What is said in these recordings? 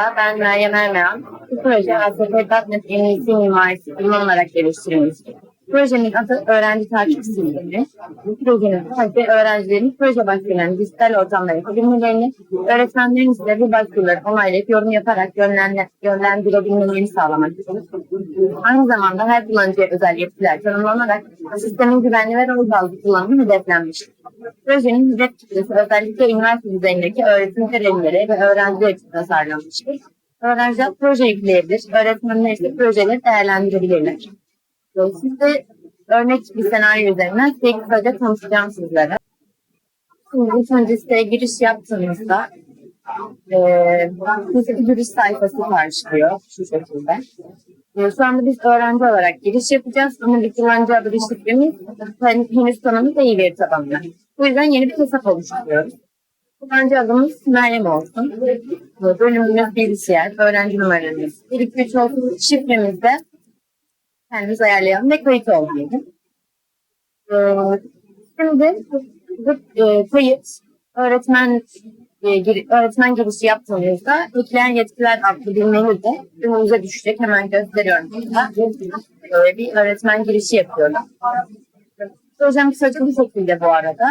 Ben Meryem Ermeyan. Bu proje ASP.NET en iyisi mimarisi kullanılarak geliştirilmiştir. Projenin adı öğrenci takip sistemi. Bu projenin sadece öğrencilerin proje başvurularını dijital ortamda yapabilmelerini, öğretmenlerin ise bu başvuruları onaylayıp yorum yaparak yönlendirebilmelerini sağlamaktadır. Aynı zamanda her kullanıcıya özel yetkiler tanımlanarak sistemin güvenli ve rol bazlı kullanımı hedeflenmiştir. Projenin hedef kitlesi özellikle üniversite düzeyindeki öğretim görevlileri ve öğrenciler için tasarlanmıştır. Öğrenciler proje yükleyebilir, öğretmenler ise projeleri değerlendirebilirler. Size örnek bir senaryo üzerinden size kısaca tanıtacağım sizlere. Şimdi ilk önce siteye giriş yaptığınızda eee size bir giriş sayfası karşılıyor şu şekilde. Ee, Şu anda biz öğrenci olarak giriş yapacağız ama bir kullanıcı adı ve şifremiz hen- henüz tanımlı değil veri tabanında. Bu yüzden yeni bir hesap oluşturuyoruz. Kullanıcı adımız Meryem olsun. Bölümümüz bilgisayar, öğrenci numaramız 1 2 3 olsun. Şifremiz de kendimiz ayarlayalım ve kayıt ol diyelim. Ee, Şimdi bu e, kayıt öğretmen e, öğretmen girişi yaptığımızda ekleyen yetkiler adlı bir menü de önümüze düşecek. Hemen gösteriyorum. Ee, bir öğretmen girişi yapıyorum. Projem kısaca bu şekilde bu arada.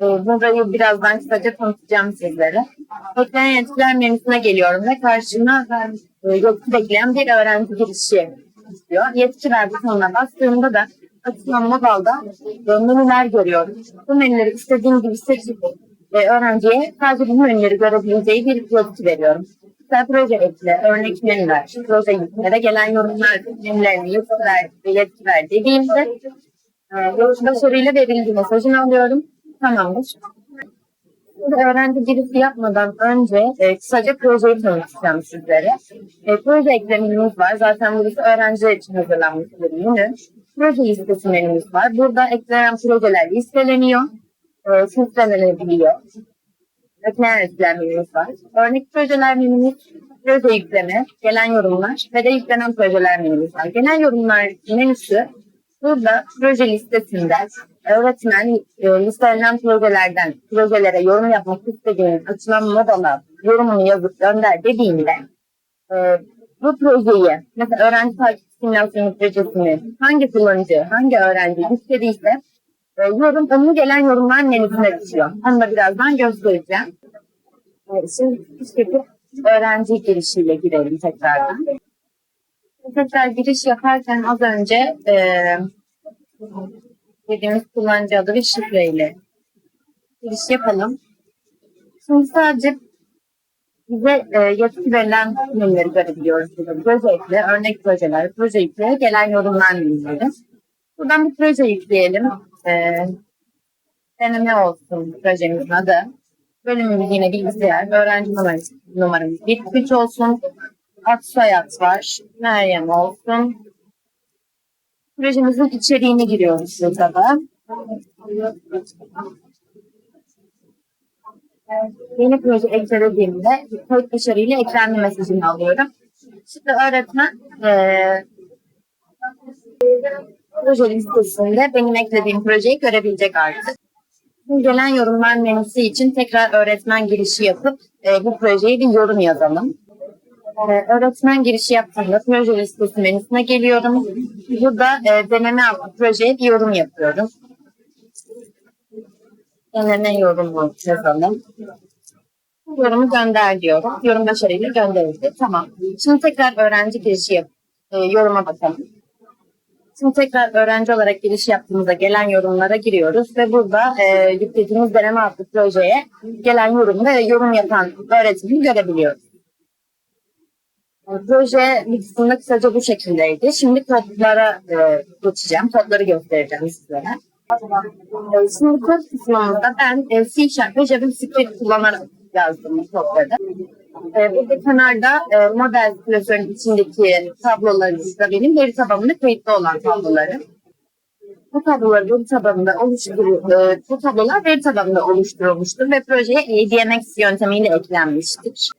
E, Burayı birazdan kısaca tanıtacağım sizlere. Ekleyen yetkiler menüsüne geliyorum ve karşıma yetki bekleyen bir öğrenci girişi istiyor. Yetki ver butonuna bastığımda da açılan modalda e, menüler görüyorum. Bu menüleri istediğim gibi seçip e, öğrenciye sadece bu menüleri görebileceği bir yetki veriyorum. Mesela proje ekle, örnek menüler, proje ve gelen yorumlar menülerini yetki ver, yetki ver dediğimde e, başarıyla verildi mesajını alıyorum. Tamamdır. Şimdi öğrenci girişi yapmadan önce e, kısaca projeyi tanıtacağım sizlere. E, proje eklemimiz var. Zaten burası öğrenciler için hazırlanmış bir menü. Proje listesi menümüz var. Burada eklenen projeler listeleniyor. E, filtrelenebiliyor. Ekleyen ekler menümüz var. Örnek projeler menümüz, proje yükleme, gelen yorumlar ve de yüklenen projeler menümüz var. Genel yorumlar menüsü burada proje listesinde öğretmen e, listelenen projelerden projelere yorum yapmak istediğiniz açılan modala yorumunu yazıp gönder dediğinde e, bu projeyi mesela öğrenci takip simülasyonu projesini hangi kullanıcı, hangi öğrenci istediyse e, yorum onun gelen yorumlar menüsüne düşüyor. Onu da birazdan göstereceğim. E, şimdi işte öğrenci girişiyle girelim tekrardan. Tekrar giriş yaparken az önce e, dediğimiz kullanıcı adı ve şifreyle giriş yapalım. Şimdi sadece bize e, yetki verilen menüleri görebiliyoruz. Burada proje örnek projeler, proje yükle, gelen yorumlar menüleri. Buradan bir proje yükleyelim. E, deneme olsun projemizin adı. Bölümümüz yine bilgisayar, öğrenci numarası, numaramız 1 3 olsun. Ad soyad var, Meryem olsun. Projemizin içeriğini giriyoruz burada da. Yeni proje eklediğimde kayıt başarıyla eklendi mesajını alıyorum. Şimdi öğretmen eee proje listesinde benim eklediğim projeyi görebilecek artık. Gelen yorumlar menüsü için tekrar öğretmen girişi yapıp e, bu projeye bir yorum yazalım. E, öğretmen girişi yaptığımda proje listesi menüsüne geliyorum. Burada e, deneme adlı projeye bir yorum yapıyorum. Deneme yorumu yazalım. Yorumu gönder diyorum. Yorum başarıyla gönderildi. Tamam. Şimdi tekrar öğrenci girişi yap, e, yoruma bakalım. Şimdi tekrar öğrenci olarak giriş yaptığımızda gelen yorumlara giriyoruz ve burada e, yüklediğimiz deneme adlı projeye gelen yorum ve yorum yapan öğretmeni görebiliyoruz. E, Proje kısmında kısaca bu şekildeydi. Şimdi kodlara e, geçeceğim. Kodları göstereceğim sizlere. Şimdi kod kısmımızda ben e, C Sharp ve JavaScript kullanarak yazdım bu kodları. E, burada kenarda e, model klasörün içindeki tablolarımızda benim veri tabanında kayıtlı olan tablolarım. Bu tabloları veri tabanında oluşturu, e, bu tablolar veri tabanında oluşturulmuştur ve projeye ADMX yöntemiyle eklenmiştir.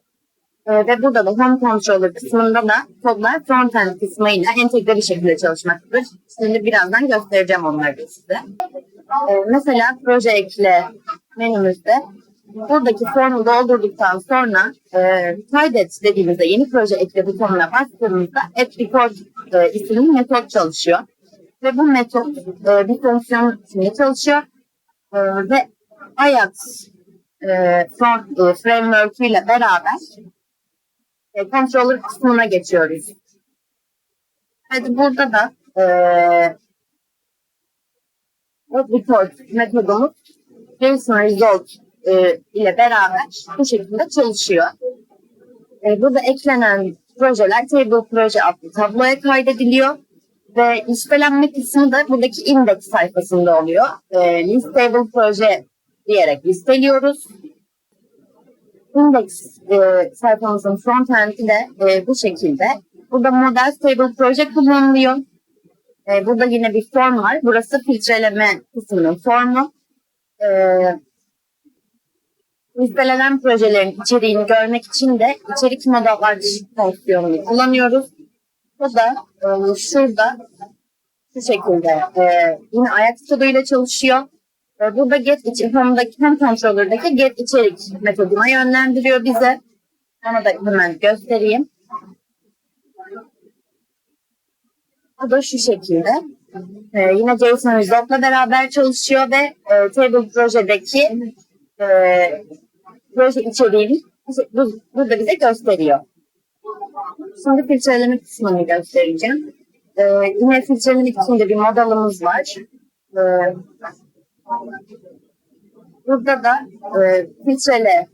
E, ve burada da Home Controller kısmında da kodlar frontend kısmıyla entegre bir şekilde çalışmaktadır. Şimdi birazdan göstereceğim onları da size. E, mesela proje ekle menümüzde buradaki formu doldurduktan sonra e, kaydet dediğimizde yeni proje ekle butonuna bastığımızda app report e, isimli metot çalışıyor. Ve bu metot e, bir fonksiyon içinde çalışıyor. E, ve Ajax e, front, e, framework ile beraber controller kısmına geçiyoruz. Hadi burada da e, app report metodumuz JSON result e, ile beraber bu şekilde çalışıyor. E, burada eklenen projeler table proje adlı tabloya kaydediliyor ve listelenme kısmı da buradaki index sayfasında oluyor. E, list table proje diyerek listeliyoruz. Index e, sayfamızın frontend'i de e, bu şekilde. Burada model stable proje kullanılıyor. E, burada yine bir form var. Burası filtreleme kısmının formu. E, listelenen projelerin içeriğini görmek için de içerik model fonksiyonunu kullanıyoruz. Bu da e, şurada şu şekilde e, yine ayak koduyla çalışıyor. Burada get içi, home'daki hem controller'daki get içerik metoduna yönlendiriyor bize. Onu da hemen göstereyim. Bu da şu şekilde. E, yine JSON Result'la beraber çalışıyor ve e, Table projedeki e, proje içeriğini bu- burada bize gösteriyor. Şimdi filtreleme kısmını göstereceğim. Ee, yine filtrelemek için de bir modelimiz var. Ee, burada da e, filtrele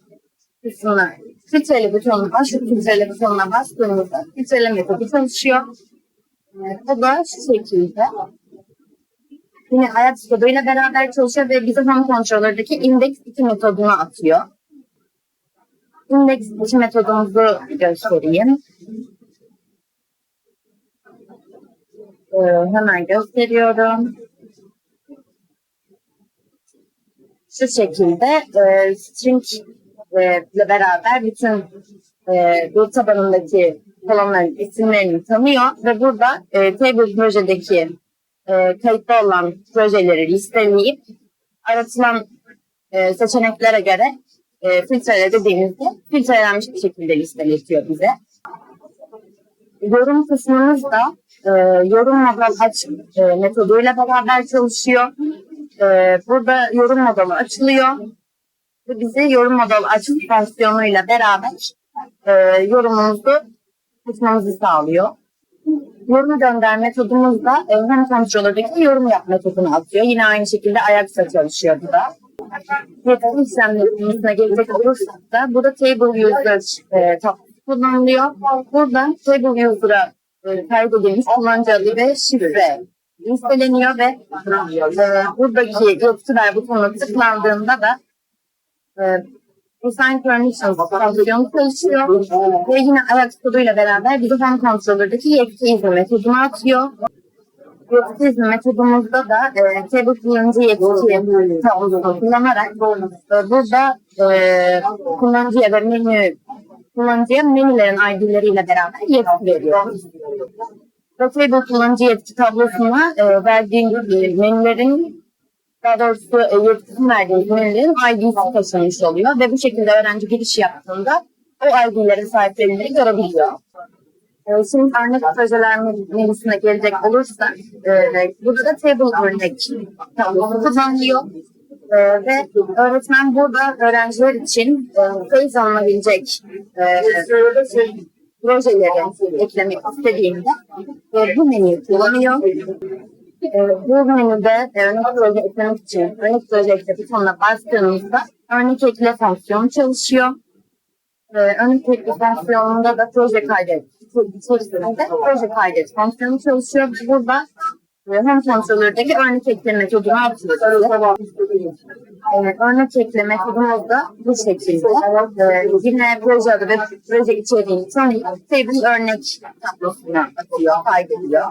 kısmına, filtrele butonuna, başlık filtrele butonuna bastığımızda filtreleme metodu çalışıyor. Ee, bu da şu şekilde. Yine ayak koduyla beraber çalışıyor ve bize home controller'daki index 2 metodunu atıyor. Index 2 metodumuzu göstereyim. Ee, hemen gösteriyorum. Şu şekilde e, string e, ile beraber bütün e, bu tabanındaki kolonların isimlerini tanıyor ve burada e, table projedeki e, kayıtlı olan projeleri listeleyip aratılan e, seçeneklere göre e, filtrele dediğimizde filtrelenmiş bir şekilde listeletiyor bize. Yorum kısmımız da e, yorum model aç e, metoduyla beraber çalışıyor. E, burada yorum modeli açılıyor. Ve bize yorum model aç fonksiyonuyla beraber e, yorumumuzu açmamızı sağlıyor. Yorum gönder metodumuz da e, hem kontrolördeki yorum yap metodunu atıyor. Yine aynı şekilde ayaksa çalışıyor bu da. Yeterli işlemlerine gelecek olursak da burada table user e, tab kullanılıyor. Burada table user'a e, kaydedilmiş kullanıcı adı ve şifre listeleniyor ve e, buradaki yetkiler butonuna tıklandığında da e, Assign Permissions fonksiyonu çalışıyor ve yine ayak koduyla beraber bizi home controller'daki yetki izle metodunu atıyor. Yetki izle metodumuzda da e, table kullanıcı yetki kullanarak e, burada e, kullanıcıya ve menü kullanıcıya menülerin ID'leriyle beraber yetki veriyor. Table kullanıcı yetki tablosuna e, verdiğin e, menülerin daha doğrusu e, yetkisini verdiğiniz menülerin ID'si taşınmış oluyor ve bu şekilde öğrenci giriş yaptığında o ID'lere sahip menüleri görebiliyor. E, Şimdi örnek projeler menüsüne gelecek olursak, e, burada da table örnek tablosu kullanılıyor. E, ve öğretmen burada öğrenciler için e, feyz alınabilecek e, projeleri eklemek istediğinde e, bu menüyü kullanıyor. E, bu menüde e, örnek proje eklemek için örnek proje ekle butonuna bastığımızda örnek ekle fonksiyonu çalışıyor. E, örnek ekle fonksiyonunda da proje kaydet içerisinde proje kaydet fonksiyonu çalışıyor. Burada e, hem kontrolördeki örnek ekle metodunu atıyoruz. E, örnek ekle metodumuz da bu şekilde. E, yine proje adı ve proje içeriğini tanıyıp table örnek tablosuna kaydediyor.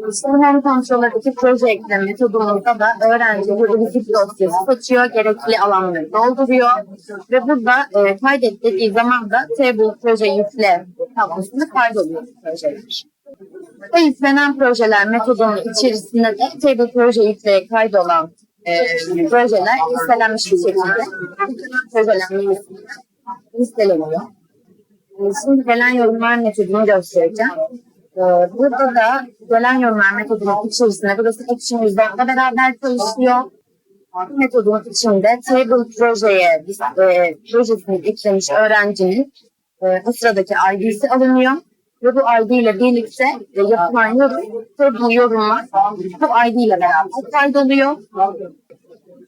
Şimdi hem kontrolördeki proje ekleme metodumuzda da öğrenci bir vizit dosyası seçiyor, gerekli alanları dolduruyor ve burada e, kaydet dediği zaman da table proje yükle tablosunda kaydoluyor projeler. Ve yüklenen projeler metodunun içerisinde de table proje yükleye kaydolan e, projeler listelenmiş bir şekilde projelenmesi listeleniyor. E, Şimdi gelen yorumlar metodunu göstereceğim. E, Burada da gelen yorumlar metodunun içerisinde burası Action %10'da beraber çalışıyor. Bu metodun içinde Table projeye e, projesini eklemiş öğrencinin e, bu sıradaki ID'si alınıyor. Ve bu ID ile birlikte e, yapılan yorum ve bu yorumlar bu ID ile beraber kaydoluyor.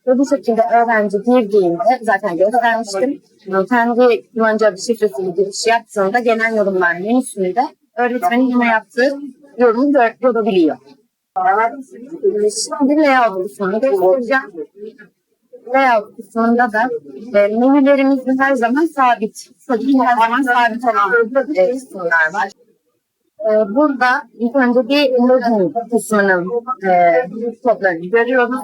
Ve bu şekilde öğrenci girdiğinde zaten göstermiştim. Kendi kullanıcı adı şifresiyle giriş yaptığında gelen yorumlar menüsünde öğretmenin yine yaptığı yorumu gör- görebiliyor. Şimdi layout kısmını göstereceğim. Layout kısmında da e, menülerimizin her zaman sabit. Her zaman sabit olan e, kısımlar var. E, burada ilk önce bir login kısmının e, kodlarını görüyoruz.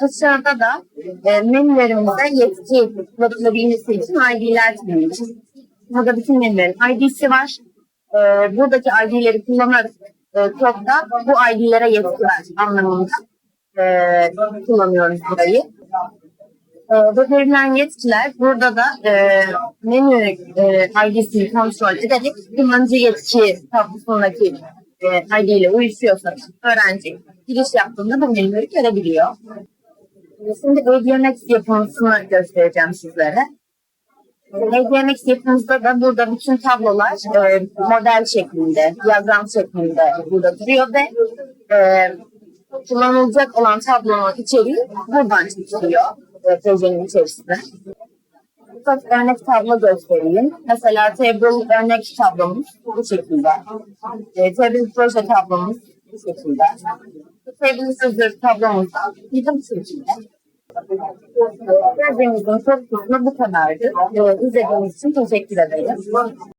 Aşağıda da e, menülerimizde yetki yapılabilmesi için ID'ler tanımlıyoruz. Burada bütün menülerin ID'si var. E, buradaki ID'leri kullanarak e, kodda bu ID'lere yetki ver anlamında e, kullanıyoruz burayı. E, ve verilen yetkiler burada da e, menü e, ID'sini kontrol ederek kullanıcı yetki tablosundaki e, ID uyuşuyorsa öğrenci giriş yaptığında bu menüleri görebiliyor. Şimdi ADMX yapımısını göstereceğim sizlere. ADMX yapımızda da burada bütün tablolar e, model şeklinde, diyagram şeklinde burada duruyor ve e, kullanılacak olan tablonun içeriği buradan çıkıyor projenin içerisinde. Birkaç örnek tablo göstereyim. Mesela table örnek tablomuz bu şekilde. E, table proje tablomuz bu şekilde. Table sözlük tablomuz da bu şekilde. Çok kısmı bu kadardı. E, izlediğiniz için teşekkür ederim.